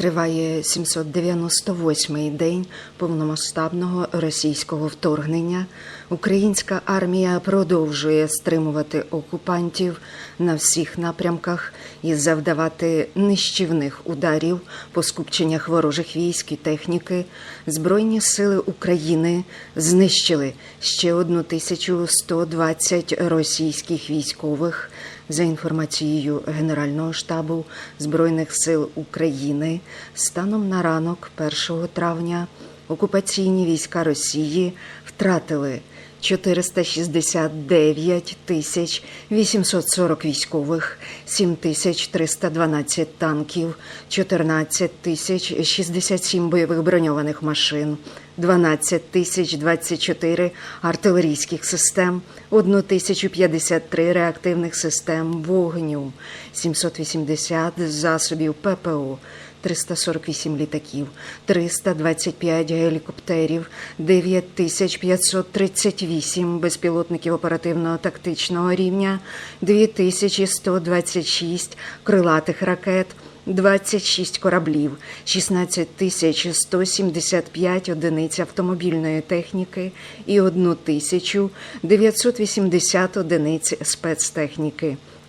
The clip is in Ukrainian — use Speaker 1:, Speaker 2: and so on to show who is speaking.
Speaker 1: Триває 798-й день повномасштабного російського вторгнення. Українська армія продовжує стримувати окупантів на всіх напрямках і завдавати нищівних ударів по скупченнях ворожих військ і техніки. Збройні сили України знищили ще 1120 російських військових. За інформацією Генерального штабу Збройних сил України, станом на ранок 1 травня окупаційні війська Росії втратили 469 тисяч 840 військових, 7 тисяч 312 танків, 14 тисяч 67 бойових броньованих машин, 12 тисяч 24 артилерійських систем, 1 тисячу 53 реактивних систем вогню, 780 засобів ППО, 348 літаків, 325 гелікоптерів, 9538 безпілотників оперативного тактичного рівня, 2126 крилатих ракет, 26 кораблів, 16 тисяч 175 одиниць автомобільної техніки і 1 тисячу 980 одиниць спецтехніки.